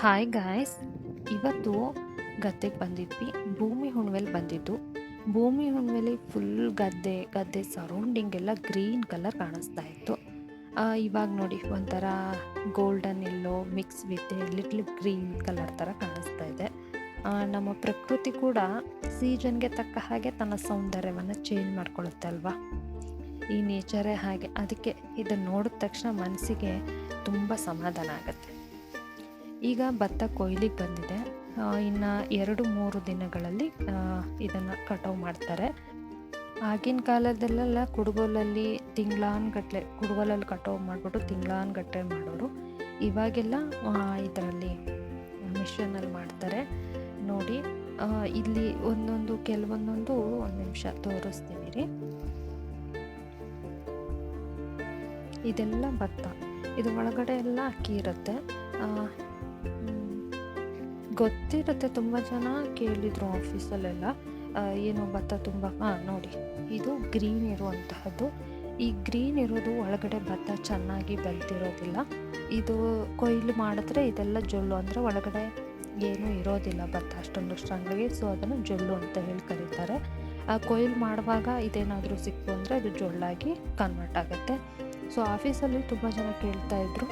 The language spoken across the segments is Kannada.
ಹಾಯ್ ಗಾಯ್ಸ್ ಇವತ್ತು ಗದ್ದೆಗೆ ಬಂದಿದ್ವಿ. ಭೂಮಿ ಹುಣ್ವೆಲಿ ಬಂದಿದ್ದು. ಭೂಮಿ ಹುಣ್ವೆಲಿ ಫುಲ್ ಗದ್ದೆ ಗದ್ದೆ ಸರೌಂಡಿಂಗ್ ಎಲ್ಲ ಗ್ರೀನ್ ಕಲರ್ ಕಾಣಿಸ್ತಾ ಇತ್ತು. ಇವಾಗ ನೋಡಿ ಒಂಥರ golden yellow mix with little green colour ಥರ ಕಾಣಿಸ್ತಾ ಇದೆ. ನಮ್ಮ ಪ್ರಕೃತಿ ಕೂಡ ಸೀಸನ್ಗೆ ತಕ್ಕ ಹಾಗೆ ತನ್ನ ಸೌಂದರ್ಯವನ್ನು ಚೇಂಜ್ ಮಾಡ್ಕೊಳ್ಳುತ್ತೆ ಅಲ್ವಾ? ಈ ನೇಚರೇ ಹಾಗೆ. ಅದಕ್ಕೆ ಇದನ್ನು ನೋಡಿದ ತಕ್ಷಣ ಮನಸ್ಸಿಗೆ ತುಂಬ ಸಮಾಧಾನ ಆಗುತ್ತೆ. ಈಗ ಭತ್ತ ಕೊಯ್ಲಿಗೆ ಬಂದಿದೆ. ಇನ್ನು ಎರಡು ಮೂರು ದಿನಗಳಲ್ಲಿ ಇದನ್ನು ಕಟಾವು ಮಾಡ್ತಾರೆ. ಆಗಿನ ಕಾಲದಲ್ಲೆಲ್ಲ ಕುಡುಗೋಲಲ್ಲಿ ತಿಂಗಳಾನ್ಗಟ್ಲೆ ಕುಡುಗೋಲಲ್ಲಿ ಕಟಾವು ಮಾಡಿಬಿಟ್ಟು ತಿಂಗಳಾನ್ಗಟ್ಲೆ ಮಾಡೋರು. ಇವಾಗೆಲ್ಲ ಇದರಲ್ಲಿ ಮಿಷನಲ್ಲಿ ಮಾಡ್ತಾರೆ. ನೋಡಿ ಇಲ್ಲಿ ಒಂದೊಂದು, ಕೆಲವೊಂದೊಂದು ಒಂದು ನಿಮಿಷ ತೋರಿಸ್ತೀನಿ ರೀ ಇದೆಲ್ಲ ಭತ್ತ. ಇದು ಒಳಗಡೆ ಎಲ್ಲ ಅಕ್ಕಿ ಇರುತ್ತೆ. ಗೊತ್ತಿರುತ್ತೆ ತುಂಬ ಜನ ಕೇಳಿದರು ಆಫೀಸಲ್ಲೆಲ್ಲ. ಏನು ಭತ್ತ ತುಂಬ ಹಾಂ ನೋಡಿ. ಇದು ಗ್ರೀನ್ ಇರುವಂತಹದ್ದು. ಈ ಗ್ರೀನ್ ಇರೋದು ಒಳಗಡೆ ಭತ್ತ ಚೆನ್ನಾಗಿ ಬೆಳೆದಿರೋದಿಲ್ಲ. ಇದು ಕೊಯ್ಲು ಮಾಡಿದ್ರೆ ಇದೆಲ್ಲ ಜೊಲ್ಲು ಅಂದರೆ ಒಳಗಡೆ ಏನೂ ಇರೋದಿಲ್ಲ ಭತ್ತ ಅಷ್ಟೊಂದು ಸ್ಟ್ರಾಂಗಾಗಿ ಸೊ ಅದನ್ನು ಜೊಳ್ಳು ಅಂತ ಹೇಳಿ ಕರೀತಾರೆ. ಕೊಯ್ಲು ಮಾಡುವಾಗ ಇದೇನಾದರೂ ಸಿಕ್ತು ಅಂದರೆ ಅದು ಜೊಳ್ಳಾಗಿ ಕನ್ವರ್ಟ್ ಆಗುತ್ತೆ. ಸೊ ಆಫೀಸಲ್ಲಿ ತುಂಬ ಜನ ಕೇಳ್ತಾ ಆ,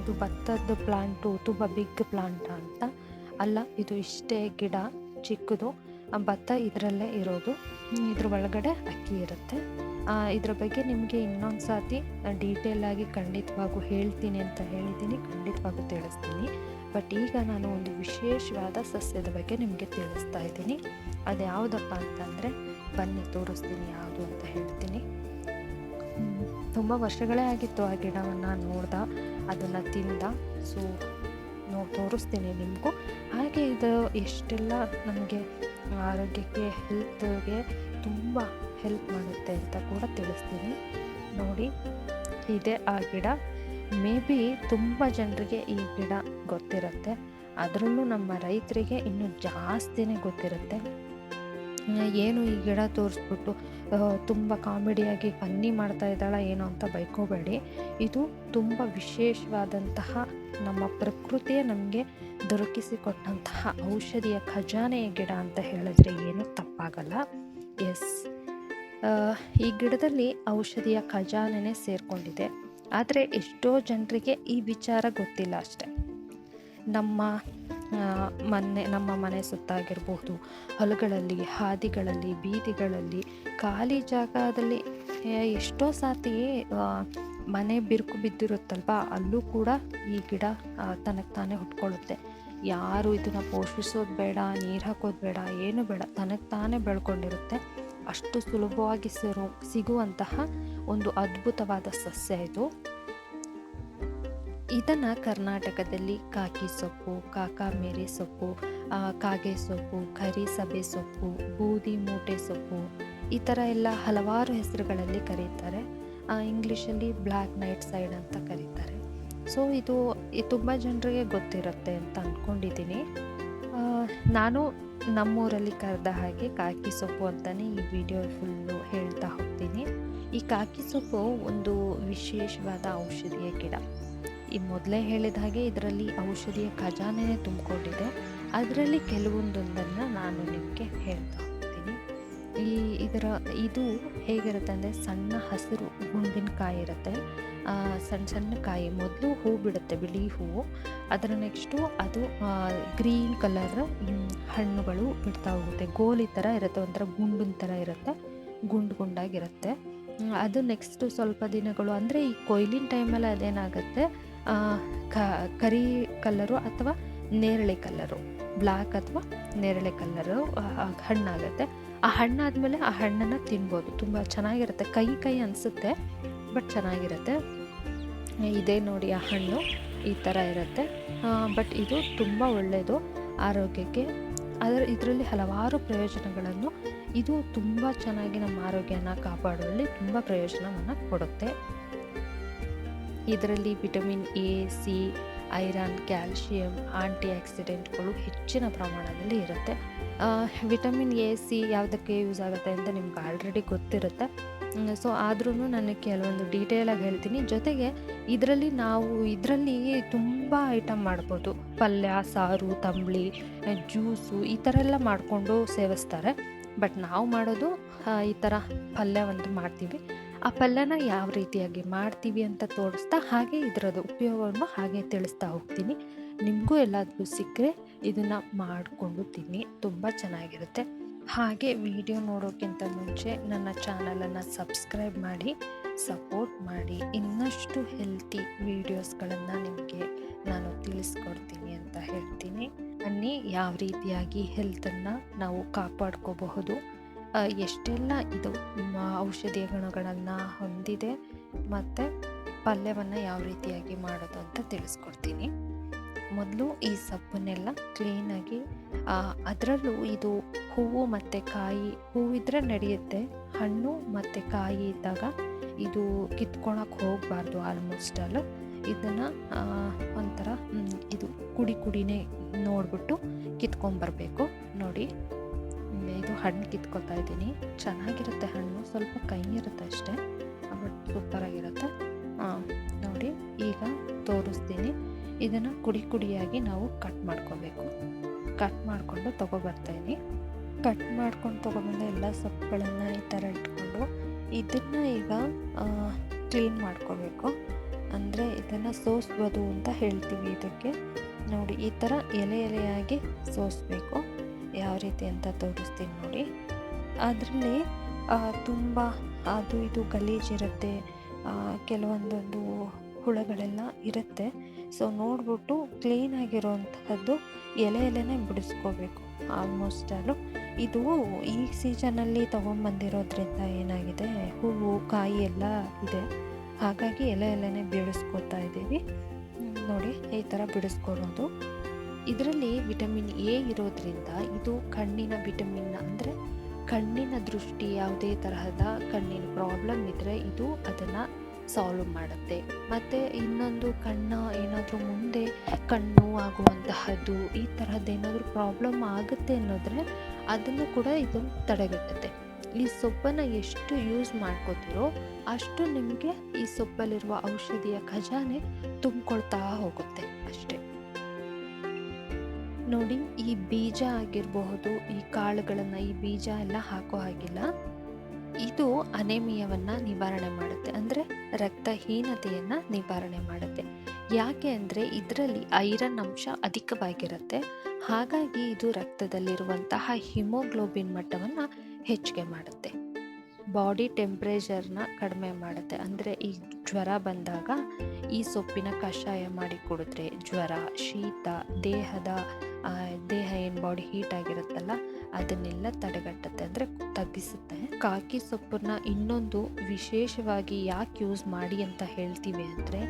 ಇದು ಭತ್ತದ ಪ್ಲಾಂಟು ತುಂಬ ಬಿಗ್ ಪ್ಲಾಂಟ ಅಂತ. ಅಲ್ಲ, ಇದು ಇಷ್ಟೇ ಗಿಡ, ಚಿಕ್ಕದು. ಭತ್ತ ಇದರಲ್ಲೇ ಇರೋದು. ಇದ್ರ ಒಳಗಡೆ ಅಕ್ಕಿ ಇರುತ್ತೆ. ಇದ್ರ ಬಗ್ಗೆ ನಿಮಗೆ ಇನ್ನೊಂದು ಡೀಟೇಲ್ ಆಗಿ ಖಂಡಿತವಾಗೂ ಹೇಳ್ತೀನಿ ಅಂತ ಹೇಳಿದ್ದೀನಿ. ಖಂಡಿತವಾಗೂ ತಿಳಿಸ್ತೀನಿ. ಬಟ್ ಈಗ ನಾನು ಒಂದು ವಿಶೇಷವಾದ ಸಸ್ಯದ ಬಗ್ಗೆ ನಿಮಗೆ ತಿಳಿಸ್ತಾ ಇದ್ದೀನಿ. ಅದು ಯಾವುದಪ್ಪ ಅಂತಂದರೆ ಬನ್ನಿ, ತೋರಿಸ್ತೀನಿ ಯಾವುದು ಅಂತ ಹೇಳ್ತೀನಿ. ತುಂಬ ವರ್ಷಗಳೇ ಆಗಿತ್ತು ಆ ಗಿಡವನ್ನು ನೋಡ್ದ, ಅದನ್ನು ತಿಂದ. ಸೊ ನೋ, ತೋರಿಸ್ತೀನಿ ನಿಮಗೂ. ಹಾಗೆ ಇದು ಎಷ್ಟೆಲ್ಲ ನಮಗೆ ಆರೋಗ್ಯಕ್ಕೆ, ಹೆಲ್ತ್ಗೆ ತುಂಬ ಹೆಲ್ಪ್ ಮಾಡುತ್ತೆ ಅಂತ ಕೂಡ ತಿಳಿಸ್ತೀನಿ. ನೋಡಿ, ಇದೆ ಆ ಗಿಡ. ಮೇ ಬಿ ತುಂಬ ಜನರಿಗೆ ಈ ಗಿಡ ಗೊತ್ತಿರುತ್ತೆ. ಅದರಲ್ಲೂ ನಮ್ಮ ರೈತರಿಗೆ ಇನ್ನೂ ಜಾಸ್ತಿನೇ ಗೊತ್ತಿರುತ್ತೆ. ಏನು ಈ ಗಿಡ ತೋರಿಸ್ಬಿಟ್ಟು ತುಂಬ ಕಾಮಿಡಿಯಾಗಿ ಫನ್ನಿ ಮಾಡ್ತಾ ಇದ್ದಾಳ ಏನೋ ಅಂತ ಬೈಕೋಬೇಡಿ. ಇದು ತುಂಬ ವಿಶೇಷವಾದಂತಹ ನಮ್ಮ ಪ್ರಕೃತಿಯೇ ನಮಗೆ ದೊರಕಿಸಿಕೊಟ್ಟಂತಹ ಔಷಧಿಯ ಖಜಾನೆಯ ಗಿಡ ಅಂತ ಹೇಳಿದ್ರೆ ಏನು ತಪ್ಪಾಗಲ್ಲ. ಎಸ್ ಈ ಗಿಡದಲ್ಲಿ ಔಷಧಿಯ ಖಜಾನೆನೇ ಸೇರಿಕೊಂಡಿದೆ. ಆದರೆ ಎಷ್ಟೋ ಜನರಿಗೆ ಈ ವಿಚಾರ ಗೊತ್ತಿಲ್ಲ ಅಷ್ಟೆ. ನಮ್ಮ ಮನೆ, ನಮ್ಮ ಮನೆ ಸುತ್ತಾಗಿರ್ಬೋದು ಹೊಲಗಳಲ್ಲಿ, ಹಾದಿಗಳಲ್ಲಿ, ಬೀದಿಗಳಲ್ಲಿ, ಖಾಲಿ ಜಾಗದಲ್ಲಿ ಎಷ್ಟೋ ಸಾತಿ ಮನೆ ಬಿರುಕು ಬಿದ್ದಿರುತ್ತಲ್ವ? ಅಲ್ಲೂ ಕೂಡ ಈ ಗಿಡ ತನಗೆ ತಾನೇ ಹುಟ್ಕೊಳ್ಳುತ್ತೆ. ಯಾರು ಇದನ್ನು ಪೋಷಿಸೋದು ಬೇಡ, ನೀರು ಹಾಕೋದು ಬೇಡ, ಏನು ಬೇಡ. ತನಗೆ ತಾನೇ ಬೆಳ್ಕೊಂಡಿರುತ್ತೆ. ಅಷ್ಟು ಸುಲಭವಾಗಿ ಸಿರು, ಸಿಗುವಂತಹ ಒಂದು ಅದ್ಭುತವಾದ ಸಸ್ಯ ಇದು. ಇದನ್ನು ಕರ್ನಾಟಕದಲ್ಲಿ ಕಾಕಿ ಸೊಪ್ಪು ಕಾಕಾಮೇರಿ ಸೊಪ್ಪು ಕಾಗೆ ಸೊಪ್ಪು, ಕರಿ ಸಬೆ ಸೊಪ್ಪು, ಬೂದಿ ಮೂಟೆ ಸೊಪ್ಪು ಈ ಥರ ಎಲ್ಲ ಹಲವಾರು ಹೆಸರುಗಳಲ್ಲಿ ಕರೀತಾರೆ. ಇಂಗ್ಲೀಷಲ್ಲಿ ಬ್ಲ್ಯಾಕ್ ನೈಟ್ ಸೈಡ್ ಅಂತ ಕರೀತಾರೆ. ಸೊ ಇದು ತುಂಬ ಜನರಿಗೆ ಗೊತ್ತಿರುತ್ತೆ ಅಂತ ಅಂದ್ಕೊಂಡಿದ್ದೀನಿ ನಾನು ನಮ್ಮೂರಲ್ಲಿ ಕರೆದ ಹಾಗೆ ಕಾಕಿ ಸೊಪ್ಪು ಅಂತಲೇ ಈ ವಿಡಿಯೋ ಫುಲ್ಲು ಹೇಳ್ತಾ ಹೋಗ್ತೀನಿ. ಈ ಕಾಕಿ ಸೊಪ್ಪು ಒಂದು ವಿಶೇಷವಾದ ಔಷಧಿಯ ಗಿಡ. ಈ ಮೊದಲೇ ಹೇಳಿದ ಹಾಗೆ ಇದರಲ್ಲಿ ಔಷಧಿಯ ಖಜಾನೆನೇ ತುಂಬಿಕೊಂಡಿದೆ. ಅದರಲ್ಲಿ ಕೆಲವೊಂದೊಂದನ್ನು ನಾನು ನಿಮಗೆ ಹೇಳ್ತಾ ಹೋಗ್ತೀನಿ. ಈ ಇದರ, ಇದು ಹೇಗಿರುತ್ತೆ ಅಂದರೆ ಸಣ್ಣ ಹಸಿರು ಗುಂಡಿನ ಕಾಯಿ ಇರುತ್ತೆ ಸಣ್ಣ ಸಣ್ಣ ಕಾಯಿ ಮೊದಲು ಹೂ ಬಿಡುತ್ತೆ ಬಿಳಿ ಹೂವು. ಅದರ ನೆಕ್ಸ್ಟು ಅದು ಗ್ರೀನ್ ಕಲರ್ ಹಣ್ಣುಗಳು ಬಿಡ್ತಾ ಹೋಗುತ್ತೆ. ಗೋಲಿ ಥರ ಇರುತ್ತೆ, ಒಂಥರ ಗುಂಡಿನ ಥರ ಇರುತ್ತೆ, ಗುಂಡು ಗುಂಡಾಗಿರುತ್ತೆ. ಅದು ನೆಕ್ಸ್ಟ್ ಸ್ವಲ್ಪ ದಿನಗಳು, ಅಂದರೆ ಈ ಕೊಯ್ಲಿನ ಟೈಮಲ್ಲಿ ಅದೇನಾಗುತ್ತೆ ಕರಿ ಕಲ್ಲರು ಅಥವಾ ನೇರಳೆ ಕಲ್ಲರು? ಬ್ಲ್ಯಾಕ್ ಅಥವಾ ನೇರಳೆ ಕಲ್ಲರು ಹಣ್ಣಾಗುತ್ತೆ. ಆ ಹಣ್ಣಾದಮೇಲೆ ಆ ಹಣ್ಣನ್ನು ತಿನ್ಬೋದು. ತುಂಬ ಚೆನ್ನಾಗಿರುತ್ತೆ. ಕೈ ಕೈ ಅನಿಸುತ್ತೆ, ಬಟ್ ಚೆನ್ನಾಗಿರುತ್ತೆ. ಇದೇ ನೋಡಿ ಆ ಹಣ್ಣು, ಈ ಥರ ಇರುತ್ತೆ. ಬಟ್ ಇದು ತುಂಬ ಒಳ್ಳೆಯದು ಆರೋಗ್ಯಕ್ಕೆ. ಅದರ, ಇದರಲ್ಲಿ ಹಲವಾರು ಪ್ರಯೋಜನಗಳನ್ನು. ಇದು ತುಂಬ ಚೆನ್ನಾಗಿ ನಮ್ಮ ಆರೋಗ್ಯನ ಕಾಪಾಡುವಲ್ಲಿ ತುಂಬ ಪ್ರಯೋಜನವನ್ನು ಕೊಡುತ್ತೆ. ಇದರಲ್ಲಿ vitamin A, C, iron, calcium anti ಆಕ್ಸಿಡೆಂಟ್ಗಳು ಹೆಚ್ಚಿನ ಪ್ರಮಾಣದಲ್ಲಿ ಇರುತ್ತೆ. ವಿಟಮಿನ್ ಎ, ಸಿ ಯಾವುದಕ್ಕೆ ಯೂಸ್ ಆಗುತ್ತೆ ಅಂತ ನಿಮ್ಗೆ ಆಲ್ರೆಡಿ ಗೊತ್ತಿರುತ್ತೆ. ಸೊ ಆದ್ರೂ ನಾನು ಕೆಲವೊಂದು ಡೀಟೇಲಾಗಿ ಹೇಳ್ತೀನಿ. ಜೊತೆಗೆ ಇದರಲ್ಲಿ ನಾವು ಇದರಲ್ಲಿ ತುಂಬ ಐಟಮ್ ಮಾಡ್ಬೋದು. ಪಲ್ಯ, ಸಾರು, ತಂಬಳಿ ಜ್ಯೂಸು ಈ ಥರ ಎಲ್ಲ ಮಾಡಿಕೊಂಡು ಸೇವಿಸ್ತಾರೆ. ಬಟ್ ನಾವು ಮಾಡೋದು ಈ ಥರ ಪಲ್ಯ ಒಂದು ಮಾಡ್ತೀವಿ. ಆ ಪಲ್ಯನ ಯಾವ ರೀತಿಯಾಗಿ ಮಾಡ್ತೀವಿ ಅಂತ ತೋರಿಸ್ತಾ ಹಾಗೆ ಇದರದ್ದು ಉಪಯೋಗವನ್ನು ಹಾಗೆ ತಿಳಿಸ್ತಾ ಹೋಗ್ತೀನಿ. ನಿಮಗೂ ಎಲ್ಲಾದರೂ ಸಿಕ್ಕರೆ ಇದನ್ನು ಮಾಡಿಕೊಂಡು ತಿನ್ನಿ, ತುಂಬ ಚೆನ್ನಾಗಿರುತ್ತೆ. ಹಾಗೆ ವಿಡಿಯೋ ನೋಡೋಕ್ಕಿಂತ ಮುಂಚೆ ನನ್ನ ಚಾನಲನ್ನು ಸಬ್ಸ್ಕ್ರೈಬ್ ಮಾಡಿ, ಸಪೋರ್ಟ್ ಮಾಡಿ. ಇನ್ನಷ್ಟು ಹೆಲ್ತಿ ವೀಡಿಯೋಸ್ಗಳನ್ನು ನಿಮಗೆ ನಾನು ತಿಳಿಸ್ಕೊಡ್ತೀನಿ ಅಂತ ಹೇಳ್ತೀನಿ. ಅನ್ನಿ ಯಾವ ರೀತಿಯಾಗಿ ಹೆಲ್ತನ್ನು ನಾವು ಕಾಪಾಡ್ಕೋಬಹುದು. ಎಷ್ಟೆಲ್ಲ ಇದು ಔಷಧೀಯ ಗುಣಗಳನ್ನು ಹೊಂದಿದೆ ಮತ್ತು ಪಲ್ಯವನ್ನು ಯಾವ ರೀತಿಯಾಗಿ ಮಾಡೋದು ಅಂತ ತಿಳಿಸ್ಕೊಡ್ತೀನಿ. ಮೊದಲು ಈ ಸೊಪ್ಪನ್ನೆಲ್ಲ ಕ್ಲೀನಾಗಿ ಅದರಲ್ಲೂ ಇದು ಹೂವು ಮತ್ತು ಕಾಯಿ, ಹೂವಿದ್ರೆ ನಡೆಯುತ್ತೆ, ಹಣ್ಣು ಮತ್ತು ಕಾಯಿ ಇದ್ದಾಗ ಇದು ಕಿತ್ಕೊಳಕ್ಕೆ ಹೋಗಬಾರ್ದು ಆಲ್ಮೋಸ್ಟ್ ಅಲ್ಲ. ಇದನ್ನು ಒಂಥರ ಇದು ಕುಡಿ ಕುಡಿನೇ ನೋಡಿಬಿಟ್ಟು ಕಿತ್ಕೊಂಬರ್ಬೇಕು. ನೋಡಿ. ಹಣ್ಣು ಕಿತ್ಕೊತಾ ಇದ್ದೀನಿ. ಚೆನ್ನಾಗಿರುತ್ತೆ ಹಣ್ಣು. ಸ್ವಲ್ಪ ಕೈ ಇರುತ್ತೆ ಅಷ್ಟೇ. ಬಟ್ ಸೂಪರಾಗಿರುತ್ತೆ. ನೋಡಿ, ಈಗ ತೋರಿಸ್ತೀನಿ. ಇದನ್ನು ಕುಡಿ ಕುಡಿಯಾಗಿ ನಾವು ಕಟ್ ಮಾಡ್ಕೋಬೇಕು. ಕಟ್ ಮಾಡಿಕೊಂಡು ತೊಗೊಬರ್ತಾಯಿನಿ ಕಟ್ ಮಾಡ್ಕೊಂಡು ತೊಗೊಬಂದ ಎಲ್ಲ ಸೊಪ್ಪುಗಳನ್ನು ಈ ಥರ ಇಟ್ಕೊಂಡು ಇದನ್ನು ಈಗ ಕ್ಲೀನ್ ಮಾಡ್ಕೋಬೇಕು. ಅಂದರೆ ಇದನ್ನು ಸೋಸ್ಬೋದು ಅಂತ ಹೇಳ್ತೀವಿ ಇದಕ್ಕೆ. ನೋಡಿ, ಈ ಥರ ಎಲೆ ಎಲೆಯಾಗಿ ಸೋಸಬೇಕು. ರೀತಿ ಅಂತ ತೋರಿಸ್ತೀನಿ ನೋಡಿ. ಅದರಲ್ಲಿ ತುಂಬ, ಅದು ಇದು ಗಲೀಜಿರುತ್ತೆ ಕೆಲವೊಂದೊಂದು ಹುಳಗಳೆಲ್ಲ ಇರುತ್ತೆ. ಸೊ ನೋಡ್ಬಿಟ್ಟು ಕ್ಲೀನಾಗಿರೋವಂತಹದ್ದು ಎಲೆ ಎಲೆನೇ ಬಿಡಿಸ್ಕೋಬೇಕು. ಆಲ್ಮೋಸ್ಟ್ ಅಲ್ಲು. ಇದು ಈ ಸೀಸನಲ್ಲಿ ತೊಗೊಂಬಂದಿರೋದ್ರಿಂದ ಏನಾಗಿದೆ? ಹೂವು, ಕಾಯಿ ಎಲ್ಲ ಇದೆ. ಹಾಗಾಗಿ ಎಲೆ ಎಲೆನೇ ಬಿಡಿಸ್ಕೊತಾ ಇದ್ದೀವಿ. ನೋಡಿ, ಈ ಥರ ಬಿಡಿಸ್ಕೊಳೋದು ಇದರಲ್ಲಿ ವಿಟಮಿನ್ ಎ ಇರೋದ್ರಿಂದ ಇದು ಕಣ್ಣಿನ ವಿಟಮಿನ್ ಅಂದರೆ ಕಣ್ಣಿನ ದೃಷ್ಟಿ ಯಾವುದೇ ತರಹದ ಕಣ್ಣಿನ ಪ್ರಾಬ್ಲಮ್ ಇದ್ದರೆ ಇದು ಅದನ್ನು ಸಾಲ್ವ್ ಮಾಡುತ್ತೆ. ಮತ್ತು ಇನ್ನೊಂದು ಕಣ್ಣ ಏನಾದರೂ ಮುಂದೆ ಕಣ್ಣು ಆಗುವಂತಹದ್ದು ಈ ತರಹದ ಏನಾದರೂ ಪ್ರಾಬ್ಲಮ್ ಆಗುತ್ತೆ ಅನ್ನೋದ್ರೆ ಅದನ್ನು ಕೂಡ ಇದು ತಡೆಗಟ್ಟುತ್ತೆ. ಈ ಸೊಪ್ಪನ್ನು ಎಷ್ಟು ಯೂಸ್ ಮಾಡ್ಕೋತೀರೋ ಅಷ್ಟು ನಿಮಗೆ ಈ ಸೊಪ್ಪಲ್ಲಿರುವ ಔಷಧಿಯ ಖಜಾನೆ ತುಂಬಿಕೊಳ್ತಾ ಹೋಗುತ್ತೆ ಅಷ್ಟೇ. ನೋಡಿ, ಈ ಬೀಜ ಆಗಿರಬಹುದು, ಈ ಕಾಳುಗಳನ್ನು ಈ ಬೀಜ ಎಲ್ಲ ಹಾಕೋ ಹಾಗಿಲ್ಲ. ಇದು ಅನೇಮಿಯವನ್ನು ನಿವಾರಣೆ ಮಾಡುತ್ತೆ. ಅಂದರೆ ರಕ್ತಹೀನತೆಯನ್ನು ನಿವಾರಣೆ ಮಾಡುತ್ತೆ. ಯಾಕೆ ಅಂದರೆ ಇದರಲ್ಲಿ ಐರನ್ ಅಂಶ ಅಧಿಕವಾಗಿರುತ್ತೆ. ಹಾಗಾಗಿ ಇದು ರಕ್ತದಲ್ಲಿರುವಂತಹ ಹಿಮೋಗ್ಲೋಬಿನ್ ಮಟ್ಟವನ್ನು ಹೆಚ್ಚಿಗೆ ಮಾಡುತ್ತೆ. ಬಾಡಿ ಟೆಂಪ್ರೇಚರ್ನ ಕಡಿಮೆ ಮಾಡುತ್ತೆ. ಅಂದರೆ ಈ ಜ್ವರ ಬಂದಾಗ ಈ ಸೊಪ್ಪಿನ ಕಷಾಯ ಮಾಡಿ ಕುಡಿದ್ರೆ ಜ್ವರ, ಶೀತ, ದೇಹದ ದೇಹ ಏನು ಬಾಡಿ ಹೀಟ್ ಆಗಿರುತ್ತಲ್ಲ, ಅದನ್ನೆಲ್ಲ ತಡೆಗಟ್ಟುತ್ತೆ, ಅಂದರೆ ತಗ್ಗಿಸುತ್ತೆ. ಕಾಕಿ ಸೊಪ್ಪನ್ನ ಇನ್ನೊಂದು ವಿಶೇಷವಾಗಿ ಯಾಕೆ ಯೂಸ್ ಮಾಡಿ ಅಂತ ಹೇಳ್ತೀವಿ ಅಂದರೆ,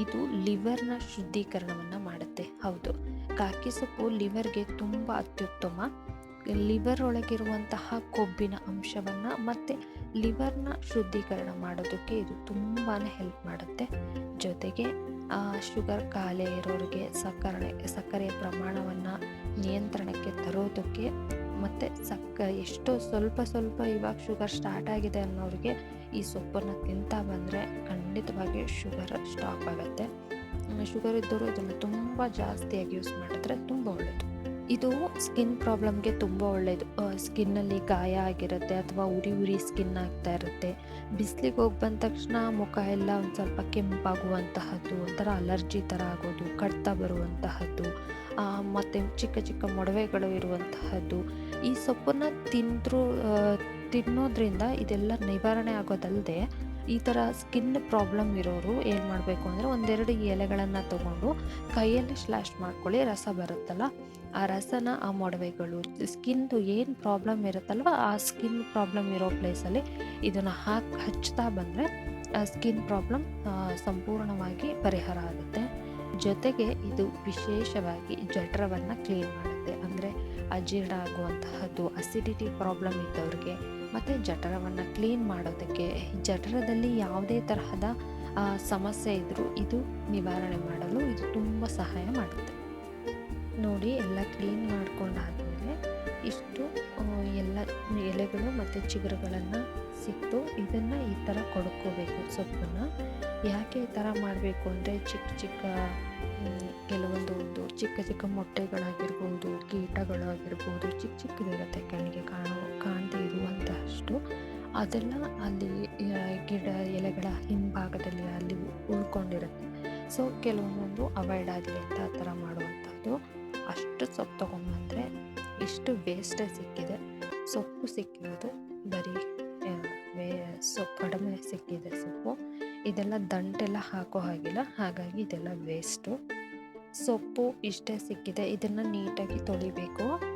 ಇದು ಲಿವರ್ನ ಶುದ್ಧೀಕರಣವನ್ನು ಮಾಡುತ್ತೆ. ಹೌದು. ಕಾಕಿ ಸೊಪ್ಪು ಲಿವರ್ಗೆ ತುಂಬ ಅತ್ಯುತ್ತಮ. ಲಿವರ್ ಒಳಗಿರುವಂತಹ ಕೊಬ್ಬಿನ ಅಂಶವನ್ನು ಮತ್ತು ಲಿವರ್ನ ಶುದ್ಧೀಕರಣ ಮಾಡೋದಕ್ಕೆ ಇದು ತುಂಬಾ ಹೆಲ್ಪ್ ಮಾಡುತ್ತೆ. ಜೊತೆಗೆ ಶುಗರ್ ಕಾಯಿಲೆ ಇರೋರಿಗೆ ಸಕ್ಕರೆ, ಸಕ್ಕರೆಯ ಪ್ರಮಾಣವನ್ನು ನಿಯಂತ್ರಣಕ್ಕೆ ತರೋದಕ್ಕೆ ಮತ್ತು ಸಕ್ಕ, ಎಷ್ಟೋ ಸ್ವಲ್ಪ ಸ್ವಲ್ಪ ಇವಾಗ ಶುಗರ್ ಸ್ಟಾರ್ಟ್ ಆಗಿದೆ ಅನ್ನೋರಿಗೆ ಈ ಸೊಪ್ಪನ್ನು ತಿಂತಾ ಬಂದರೆ ಖಂಡಿತವಾಗಿ ಶುಗರ್ ಸ್ಟಾಪ್ ಆಗುತ್ತೆ. ಶುಗರ್ ಇದ್ದವರು ಇದನ್ನು ತುಂಬ ಜಾಸ್ತಿಯಾಗಿ ಯೂಸ್ ಮಾಡಿದ್ರೆ ತುಂಬ ಒಳ್ಳೆಯದು ಇದು ಸ್ಕಿನ್ ಪ್ರಾಬ್ಲಮ್ಗೆ ತುಂಬ ಒಳ್ಳೆಯದು ಸ್ಕಿನ್ನಲ್ಲಿ ಗಾಯ ಆಗಿರುತ್ತೆ ಅಥವಾ ಉರಿ ಉರಿ ಸ್ಕಿನ್ ಆಗ್ತಾ ಇರುತ್ತೆ. ಬಿಸಿಲಿಗೆ ಹೋಗಿ ಬಂದ ತಕ್ಷಣ ಮುಖ ಎಲ್ಲ ಒಂದು ಸ್ವಲ್ಪ ಕೆಂಪಾಗುವಂತಹದ್ದು, ಒಂಥರ ಅಲರ್ಜಿ ಥರ ಆಗೋದು, ಕಡ್ತ ಬರುವಂತಹದ್ದು ಮತ್ತು ಚಿಕ್ಕ ಚಿಕ್ಕ ಮೊಡವೆಗಳು ಇರುವಂತಹದ್ದು. ಈ ಸೊಪ್ಪನ್ನು ತಿಂದರೂ ತಿನ್ನೋದ್ರಿಂದ ಇದೆಲ್ಲ ನಿವಾರಣೆ ಆಗೋದಲ್ಲದೆ ಈ ಥರ ಸ್ಕಿನ್ ಪ್ರಾಬ್ಲಮ್ ಇರೋರು ಏನು ಮಾಡಬೇಕು ಅಂದರೆ ಒಂದೆರಡು ಎಲೆಗಳನ್ನು ತಗೊಂಡು ಕೈಯಲ್ಲಿ ಸ್ಲ್ಯಾಶ್ ಮಾಡ್ಕೊಳ್ಳಿ, ರಸ ಬರುತ್ತಲ್ಲ? ಆ ರಸನ, ಆ ಮೊಡವೆಗಳು ಸ್ಕಿನ್ದು ಏನು ಪ್ರಾಬ್ಲಮ್ ಇರುತ್ತಲ್ವ, ಆ ಸ್ಕಿನ್ ಪ್ರಾಬ್ಲಮ್ ಇರೋ ಪ್ಲೇಸಲ್ಲಿ ಇದನ್ನು ಹಾಕಿ, ಹಚ್ತಾ ಬಂದರೆ ಸ್ಕಿನ್ ಪ್ರಾಬ್ಲಮ್ ಸಂಪೂರ್ಣವಾಗಿ ಪರಿಹಾರ ಆಗುತ್ತೆ. ಜೊತೆಗೆ ಇದು ವಿಶೇಷವಾಗಿ ಜಠರವನ್ನು ಕ್ಲೀನ್ ಮಾಡುತ್ತೆ. ಅಂದರೆ ಅಜೀರ್ಣ ಆಗುವಂತಹದ್ದು ಅಸಿಡಿಟಿ ಪ್ರಾಬ್ಲಮ್ ಇದ್ದವ್ರಿಗೆ ಮತ್ತು ಜಠರವನ್ನು ಕ್ಲೀನ್ ಮಾಡೋದಕ್ಕೆ ಜಠರದಲ್ಲಿ ಯಾವುದೇ ತರಹದ ಸಮಸ್ಯೆ ಇದ್ದರೂ ಇದು ನಿವಾರಣೆ ಮಾಡಲು ಇದು ತುಂಬ ಸಹಾಯ ಮಾಡುತ್ತೆ. ನೋಡಿ ಎಲ್ಲ ಕ್ಲೀನ್ ಮಾಡ್ಕೊಂಡಾದಮೇಲೆ ಇಷ್ಟು ಎಲ್ಲ ಎಲೆಗಳು ಮತ್ತು ಚಿಗುರುಗಳನ್ನು ಸಿಕ್ತು ಇದನ್ನು ಈ ಥರ ಕೊಡ್ಕೋಬೇಕು ಸೊಪ್ಪನ್ನು. ಯಾಕೆ ಈ ಥರ ಮಾಡಬೇಕು ಅಂದರೆ ಚಿಕ್ಕ ಚಿಕ್ಕ ಕೆಲವೊಂದು ಒಂದು ಚಿಕ್ಕ ಚಿಕ್ಕ ಮೊಟ್ಟೆಗಳಾಗಿರ್ಬೋದು, ಕೀಟಗಳಾಗಿರ್ಬೋದು, ಚಿಕ್ಕ ಚಿಕ್ಕದಿರುತ್ತೆ ಕಣ್ಣಿಗೆ ಕಾಣೋ, ಕಾಣದೇ ಇರುವಂತಹಷ್ಟು. ಅದೆಲ್ಲ ಅಲ್ಲಿ ಗಿಡ ಎಲೆಗಳ ಹಿಂಭಾಗದಲ್ಲಿ ಅಲ್ಲಿ ಉಳ್ಕೊಂಡಿರುತ್ತೆ. ಸೊ ಕೆಲವೊಂದೊಂದು ಅವಾಯ್ಡ್ ಆಗಲಿ ಅಂತ ಆ ಥರ ಮಾಡುವಂಥದ್ದು ಅಷ್ಟು ಸೊಪ್ಪು ತೊಗೊಂಬಂದರೆ ಇಷ್ಟು ವೇಸ್ಟೇ ಸಿಕ್ಕಿದೆ. ಸೊಪ್ಪು ಸಿಕ್ಕಿರೋದು ಬರೀ ಸೊಪ್ಪು ಕಡಿಮೆ ಸಿಕ್ಕಿದೆ ಸೊಪ್ಪು. ಇದೆಲ್ಲ ದಂಟೆಲ್ಲ ಹಾಕೋ ಹಾಗಿಲ್ಲ. ಹಾಗಾಗಿ ಇದೆಲ್ಲ ವೇಸ್ಟು ಸೊಪ್ಪು ಇಷ್ಟೇ ಸಿಕ್ಕಿದೆ. ಇದನ್ನು ನೀಟಾಗಿ ತೊಳಿಬೇಕು.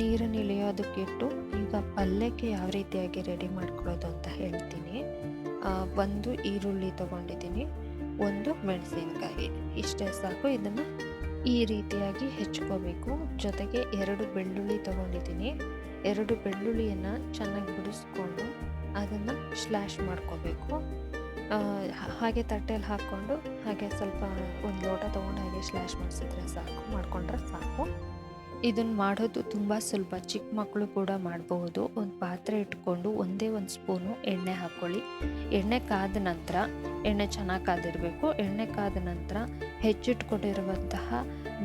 ನೀರನ್ನು ಇಳಿಯೋದಕ್ಕಿಟ್ಟು ಈಗ ಪಲ್ಯಕ್ಕೆ ಯಾವ ರೀತಿಯಾಗಿ ರೆಡಿ ಮಾಡ್ಕೊಳ್ಳೋದು ಅಂತ ಹೇಳ್ತೀನಿ. ಒಂದು ಈರುಳ್ಳಿ ತೊಗೊಂಡಿದ್ದೀನಿ, ಒಂದು ಮೆಣಸಿನಕಾಯಿ. ಇಷ್ಟೇ ಸಾಕು, ಇದನ್ನು ಈ ರೀತಿಯಾಗಿ ಹೆಚ್ಕೋಬೇಕು. ಜೊತೆಗೆ ಎರಡು ಬೆಳ್ಳುಳ್ಳಿ ತೊಗೊಂಡಿದ್ದೀನಿ. ಎರಡು ಬೆಳ್ಳುಳ್ಳಿಯನ್ನು ಚೆನ್ನಾಗಿ ಬಿಡಿಸ್ಕೊಂಡು ಅದನ್ನು ಸ್ಲ್ಯಾಶ್ ಮಾಡ್ಕೋಬೇಕು. ಹಾಗೆ ತಟ್ಟೆಯಲ್ಲಿ ಹಾಕ್ಕೊಂಡು ಹಾಗೆ ಸ್ವಲ್ಪ ಒಂದು ಲೋಟ ತೊಗೊಂಡು ಹಾಗೆ ಸ್ಲ್ಯಾಶ್ ಮಾಡಿಸಿದ್ರೆ ಸಾಕು, ಮಾಡಿಕೊಂಡ್ರೆ ಸಾಕು. ಇದನ್ನು ಮಾಡೋದು ತುಂಬ ಸುಲಭ. ಚಿಕ್ಕ ಮಕ್ಕಳು ಕೂಡ ಮಾಡಬಹುದು. ಒಂದು ಪಾತ್ರೆ ಇಟ್ಕೊಂಡು ಒಂದೇ ಒಂದು ಸ್ಪೂನು ಎಣ್ಣೆ ಹಾಕ್ಕೊಳ್ಳಿ ಎಣ್ಣೆ ಕಾದ ನಂತರ ಎಣ್ಣೆ ಚೆನ್ನಾಗಿ ಕಾದಿರಬೇಕು. ಎಣ್ಣೆ ಕಾದ ನಂತರ ಹೆಚ್ಚಿಟ್ಕೊಂಡಿರುವಂತಹ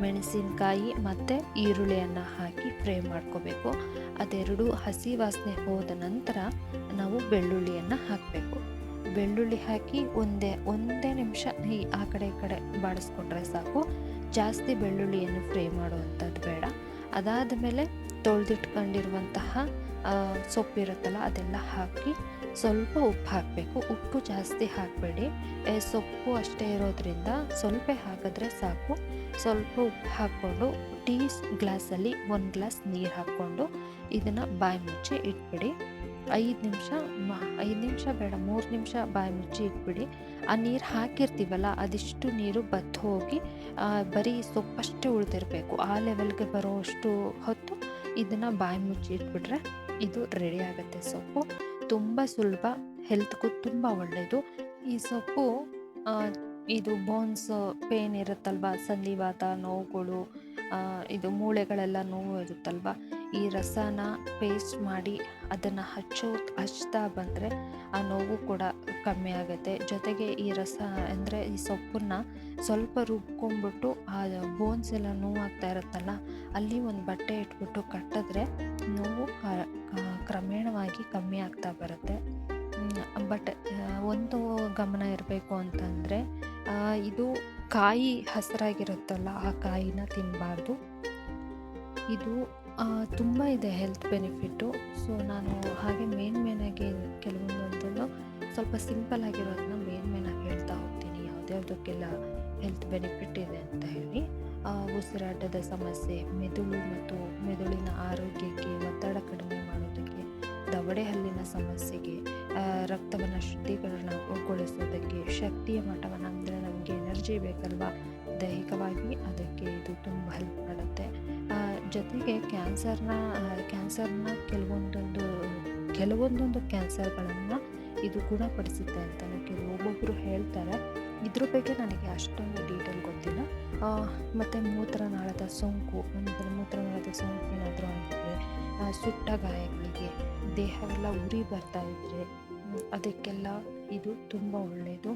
ಮೆಣಸಿನಕಾಯಿ ಮತ್ತು ಈರುಳ್ಳಿಯನ್ನು ಹಾಕಿ ಫ್ರೈ ಮಾಡ್ಕೋಬೇಕು. ಅದೆರಡು ಹಸಿ ವಾಸನೆ ಹೋದ ನಂತರ ನಾವು ಬೆಳ್ಳುಳ್ಳಿಯನ್ನು ಹಾಕಬೇಕು. ಬೆಳ್ಳುಳ್ಳಿ ಹಾಕಿ ಒಂದೇ ಒಂದೇ ನಿಮಿಷ ಈ ಆ ಕಡೆ ಈ ಕಡೆ ಬಾಡಿಸ್ಕೊಂಡ್ರೆ ಸಾಕು. ಜಾಸ್ತಿ ಬೆಳ್ಳುಳ್ಳಿಯನ್ನು ಫ್ರೈ ಮಾಡುವಂಥದ್ದು ಬೇಡ. ಅದಾದ ಮೇಲೆ ತೊಳೆದಿಟ್ಕೊಂಡಿರುವಂತಹ ಸೊಪ್ಪಿರುತ್ತಲ್ಲ ಅದೆಲ್ಲ ಹಾಕಿ ಸ್ವಲ್ಪ ಉಪ್ಪು ಹಾಕಬೇಕು. ಉಪ್ಪು ಜಾಸ್ತಿ ಹಾಕಬೇಡಿ. ಸೊಪ್ಪು ಅಷ್ಟೇ ಇರೋದ್ರಿಂದ ಸ್ವಲ್ಪ ಹಾಕಿದ್ರೆ ಸಾಕು. ಸ್ವಲ್ಪ ಉಪ್ಪು ಹಾಕ್ಕೊಂಡು ಟೀ ಗ್ಲಾಸಲ್ಲಿ ಒಂದು ಗ್ಲಾಸ್ ನೀರು ಹಾಕ್ಕೊಂಡು ಇದನ್ನು ಬಾಯಿ ಮುಚ್ಚಿ ಇಟ್ಬಿಡಿ. ಐದು ನಿಮಿಷ ಐದು ನಿಮಿಷ ಬೇಡ, ಮೂರು ನಿಮಿಷ ಬಾಯಿ ಮುಚ್ಚಿ ಇಟ್ಬಿಡಿ. ಆ ನೀರು ಹಾಕಿರ್ತೀವಲ್ಲ, ಅದಿಷ್ಟು ನೀರು ಬತ್ತು ಹೋಗಿ ಬರೀ ಸೊಪ್ಪಷ್ಟೇ ಉಳಿದಿರಬೇಕು. ಆ ಲೆವೆಲ್ಗೆ ಬರೋ ಅಷ್ಟು ಹೊತ್ತು ಇದನ್ನು ಬಾಯಿ ಮುಚ್ಚಿ ಇಟ್ಬಿಟ್ರೆ ಇದು ರೆಡಿ ಆಗುತ್ತೆ ಸೊಪ್ಪು. ತುಂಬ ಸುಲಭ ಹೆಲ್ತ್ಗೂ ತುಂಬ ಒಳ್ಳೆಯದು ಈ ಸೊಪ್ಪು ಇದು ಬೋನ್ಸ್ ಪೇನ್ ಇರುತ್ತಲ್ವ, ಸಂಧಿವಾತ ನೋವುಗಳು ಇದು ಮೂಳೆಗಳೆಲ್ಲ ನೋವು ಇರುತ್ತಲ್ವ ಈ ರಸನ ಪೇಸ್ಟ್ ಮಾಡಿ ಅದನ್ನು ಹಚ್ಚೋ ಹಚ್ತಾ ಬಂದರೆ ಆ ನೋವು ಕೂಡ ಕಮ್ಮಿ ಆಗುತ್ತೆ. ಜೊತೆಗೆ ಈ ರಸ ಅಂದರೆ ಈ ಸೊಪ್ಪನ್ನು ಸ್ವಲ್ಪ ರುಬ್ಕೊಂಡ್ಬಿಟ್ಟು ಆ ಬೋನ್ಸ್ ಎಲ್ಲ ನೋವಾಗ್ತಾ ಇರುತ್ತಲ್ಲ, ಅಲ್ಲಿ ಒಂದು ಬಟ್ಟೆ ಇಟ್ಬಿಟ್ಟು ಕಟ್ಟಿದ್ರೆ ನೋವು ಕ್ರಮೇಣವಾಗಿ ಕಮ್ಮಿ ಆಗ್ತಾ ಬರುತ್ತೆ. ಬಟ್ ಒಂದು ಗಮನ ಇರಬೇಕು ಅಂತಂದರೆ ಇದು ಕಾಯಿ ಹಸಿರಾಗಿರುತ್ತಲ್ಲ, ಆ ಕಾಯಿನ ತಿನ್ನಬಾರ್ದು ಇದು ತುಂಬ ಇದೆ ಹೆಲ್ತ್ ಬೆನಿಫಿಟ್ಟು ಸೊ ನಾನು ಹಾಗೆ ಮೇನ್ ಮೇನಾಗಿ ಕೆಲವೊಂದೊಂದನ್ನು ಸ್ವಲ್ಪ ಸಿಂಪಲ್ ಆಗಿರೋದನ್ನ ಮೇನ್ ಮೇನಾಗಿ ಹೇಳ್ತಾ ಹೋಗ್ತೀನಿ. ಯಾವುದ್ಯಾವುದಕ್ಕೆಲ್ಲ ಹೆಲ್ತ್ ಬೆನಿಫಿಟ್ ಇದೆ ಅಂತ ಹೇಳಿ. ಉಸಿರಾಟದ ಸಮಸ್ಯೆ, ಮೆದುಳು ಮತ್ತು ಮೆದುಳಿನ ಆರೋಗ್ಯಕ್ಕೆ ಒತ್ತಡ ಕಡಿಮೆ ಮಾಡೋದಕ್ಕೆ, ದವಡೆ ಹಲ್ಲಿನ ಸಮಸ್ಯೆಗೆ ರಕ್ತವನ್ನು ಶುದ್ಧೀಕರಣಗೊಳಿಸೋದಕ್ಕೆ ಶಕ್ತಿಯ ಮಟ್ಟವನ್ನು ಅಂದರೆ ನಮಗೆ ಎನರ್ಜಿ ಬೇಕಲ್ವಾ? ದೈಹಿಕವಾಗಿ ಅದಕ್ಕೆ ಇದು ತುಂಬ ಹೆಲ್ಪ್ ಮಾಡುತ್ತೆ. ಜೊತೆಗೆ ಕ್ಯಾನ್ಸರ್ನ ಕ್ಯಾನ್ಸರ್ನ ಕೆಲವೊಂದೊಂದು ಕೆಲವೊಂದೊಂದು ಕ್ಯಾನ್ಸರ್ಗಳನ್ನು ಇದು ಗುಣಪಡಿಸುತ್ತೆ ಅಂತ ಕೆಲವೊಬ್ಬೊಬ್ಬರು ಹೇಳ್ತಾರೆ. ಇದ್ರ ಬಗ್ಗೆ ನನಗೆ ಅಷ್ಟೊಂದು ಡೀಟೇಲ್ ಗೊತ್ತಿಲ್ಲ. ಮತ್ತು ಮೂತ್ರನಾಳದ ಸೋಂಕು, ಅಂದರೆ ಮೂತ್ರನಾಳದ ಸೋಂಕು ಏನಾದರೂ ಆಗಿದ್ರೆ ಸುಟ್ಟ ಗಾಯಗಳಿಗೆ ದೇಹವೆಲ್ಲ ಉರಿ ಬರ್ತಾ ಇದ್ದರೆ ಅದಕ್ಕೆಲ್ಲ ಇದು ತುಂಬ ಒಳ್ಳೆಯದು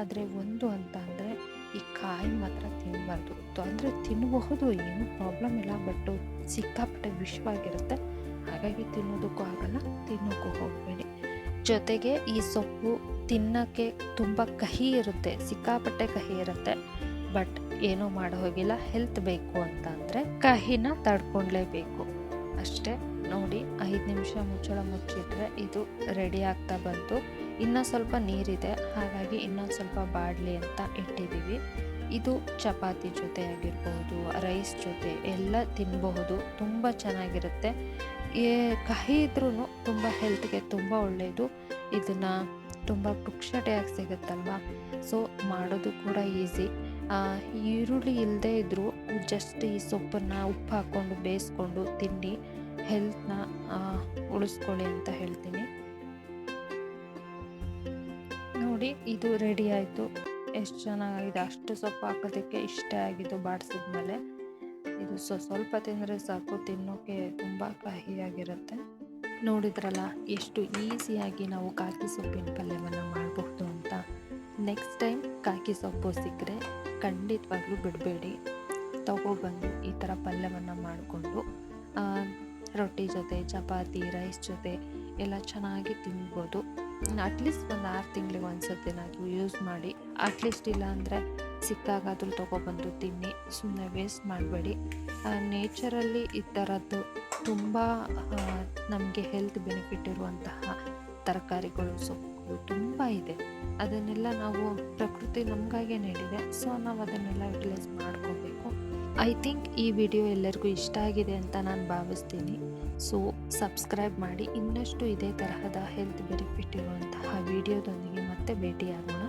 ಆದರೆ ಒಂದು ಅಂತ ಅಂದರೆ ಈ ಕಾಯಿ ಮಾತ್ರ ತಿನ್ನಬಾರ್ದು ಅಂದರೆ ತಿನ್ನಬಹುದು ಏನು ಪ್ರಾಬ್ಲಮ್ ಇಲ್ಲ ಬಟ್ ಸಿಕ್ಕಾಪಟ್ಟೆ ವಿಷವಾಗಿರುತ್ತೆ ಹಾಗಾಗಿ ತಿನ್ನೋದಕ್ಕೂ ಆಗಲ್ಲ, ತಿನ್ನೋಕ್ಕೂ ಹೋಗಬೇಡಿ. ಜೊತೆಗೆ ಈ ಸೊಪ್ಪು ತಿನ್ನೋಕ್ಕೆ ತುಂಬ ಕಹಿ ಇರುತ್ತೆ, ಸಿಕ್ಕಾಪಟ್ಟೆ ಕಹಿ ಇರುತ್ತೆ. ಬಟ್ ಏನೂ ಮಾಡೋ ಹೋಗಿಲ್ಲ ಹೆಲ್ತ್ ಬೇಕು ಅಂತ ಅಂದರೆ ಕಹಿನ ತಡ್ಕೊಳ್ಲೇಬೇಕು. ಅಷ್ಟೇ, ನೋಡಿ, ಐದು ನಿಮಿಷ ಮುಚ್ಚಳ ಮುಚ್ಚಿಟ್ರೆ ಇದು ರೆಡಿ ಆಗ್ತಾ ಬಂತು. ಇನ್ನೂ ಸ್ವಲ್ಪ ನೀರಿದೆ, ಹಾಗಾಗಿ ಇನ್ನೊಂದು ಸ್ವಲ್ಪ ಬಾಡಲಿ ಅಂತ ಇಟ್ಟಿದ್ದೀವಿ ಇದು ಚಪಾತಿ ಜೊತೆ ಆಗಿರ್ಬೋದು ರೈಸ್ ಜೊತೆ, ಎಲ್ಲ ತಿನ್ನಬಹುದು ತುಂಬ ಚೆನ್ನಾಗಿರುತ್ತೆ. ಏ, ಕಹಿ ಇದ್ರೂ ತುಂಬ ಹೆಲ್ತ್ಗೆ ತುಂಬ ಒಳ್ಳೆಯದು ಇದನ್ನು ತುಂಬ ಪುಕ್ಷಟೆಯಾಗಿ ಸಿಗುತ್ತಲ್ವ? ಸೊ, ಮಾಡೋದು ಕೂಡ ಈಸಿ. ಈರುಳ್ಳಿ ಇಲ್ಲದೆ ಇದ್ದರೂ ಜಸ್ಟ್ ಈ ಸೊಪ್ಪನ್ನು ಉಪ್ಪು ಹಾಕ್ಕೊಂಡು ಬೇಯಿಸ್ಕೊಂಡು ತಿನ್ನಿ. ಹೆಲ್ತ್ನ ಉಳಿಸ್ಕೊಳ್ಳಿ ಅಂತ ಹೇಳ್ತೀನಿ. ನೋಡಿ, ಇದು ರೆಡಿ ಆಯಿತು. ಎಷ್ಟು ಚೆನ್ನಾಗಿದೆ, ಅಷ್ಟು ಸೊಪ್ಪು ಹಾಕೋದಕ್ಕೆ ಇಷ್ಟ ಆಗಿದ್ದು ಬಾಡಿಸಿದ್ಮೇಲೆ ಇದು ಸೊ, ಸ್ವಲ್ಪ ತಿಂದರೆ ಸಾಕು ತಿನ್ನೋಕ್ಕೆ ತುಂಬ ಕಹಿಯಾಗಿರುತ್ತೆ. ನೋಡಿದ್ರಲ್ಲ, ಎಷ್ಟು ಈಸಿಯಾಗಿ ನಾವು ಕಾಕಿ ಸೊಪ್ಪಿನ ಪಲ್ಯವನ್ನು ಮಾಡಬಹುದು ಅಂತ. ನೆಕ್ಸ್ಟ್ ಟೈಮ್ ಕಾಕಿ ಸೊಪ್ಪು ಸಿಕ್ಕರೆ ಖಂಡಿತವಾಗ್ಲೂ ಬಿಡಬೇಡಿ. ತಗೊಬಂದು ಈ ಥರ ಪಲ್ಯವನ್ನು ಮಾಡಿಕೊಂಡು ರೊಟ್ಟಿ ಜೊತೆ, ಚಪಾತಿ ರೈಸ್ ಜೊತೆ ಎಲ್ಲ ಚೆನ್ನಾಗಿ ತಿನ್ಬೋದು. ಅಟ್ಲೀಸ್ಟ್ ಒಂದು ಆರು ತಿಂಗಳಿಗೆ ಒಂದು ಸತಿನಾದರೂ ಯೂಸ್ ಮಾಡಿ ಅಟ್ಲೀಸ್ಟ್ ಇಲ್ಲ ಅಂದರೆ ಸಿಕ್ಕಾಗಾದರೂ ತೊಗೊಬಂದು ತಿನ್ನಿ ಸುಮ್ಮನೆ ವೇಸ್ಟ್ ಮಾಡಬೇಡಿ. ನೇಚರಲ್ಲಿ ಈ ಥರದ್ದು ತುಂಬ ನಮಗೆ ಹೆಲ್ತ್ ಬೆನಿಫಿಟ್ ಇರುವಂತಹ ತರಕಾರಿಗಳು ಸೊಪ್ಪು ತುಂಬ ಇದೆ. ಅದನ್ನೆಲ್ಲ ನಾವು ಪ್ರಕೃತಿ ನಮಗಾಗೆ ನೀಡಿದೆ ಸೊ ನಾವು ಅದನ್ನೆಲ್ಲ ಯುಟಿಲೈಸ್ ಮಾಡ್ಕೋಬೇಕು. ಐ ಥಿಂಕ್ ಈ ವಿಡಿಯೋ ಎಲ್ಲರಿಗೂ ಇಷ್ಟ ಆಗಿದೆ ಅಂತ ನಾನು ಭಾವಿಸ್ತೀನಿ. ಸೊ ಸಬ್ಸ್ಕ್ರೈಬ್ ಮಾಡಿ, ಇನ್ನಷ್ಟು ಇದೇ ತರಹದ ಹೆಲ್ತ್ ಬೆನಿಫಿಟ್ ಇರುವಂತಹ ವಿಡಿಯೋದೊಂದಿಗೆ ಮತ್ತೆ ಭೇಟಿಯಾಗೋಣ.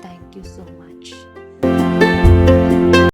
Thank you so much